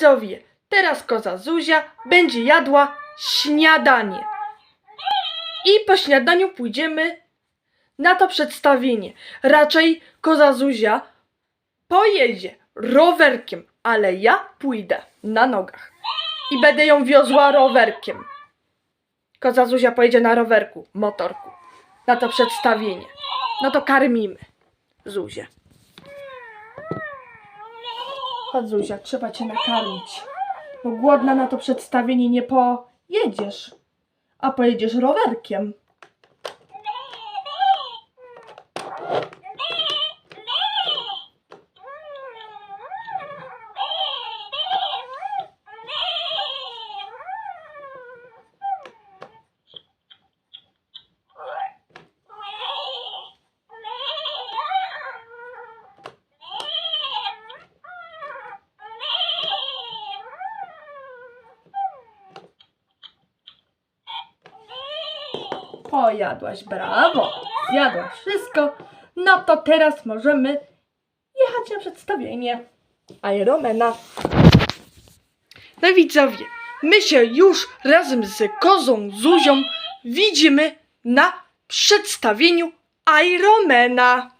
widzowie, teraz koza Zuzia będzie jadła śniadanie. I po śniadaniu pójdziemy na to przedstawienie. Raczej koza Zuzia pojedzie rowerkiem, ale ja pójdę na nogach i będę ją wiozła rowerkiem. Koza Zuzia pojedzie na rowerku, motorku, na to przedstawienie. No to karmimy Zuzię. Chodź Zuzia, trzeba cię nakarmić. Bo głodna na to przedstawienie nie pojedziesz, a pojedziesz rowerkiem. Pojadłaś, brawo. Zjadłaś wszystko. No to teraz możemy jechać na przedstawienie. Ironmana. No widzowie, my się już razem z kozą Zuzią widzimy na przedstawieniu Ironmana.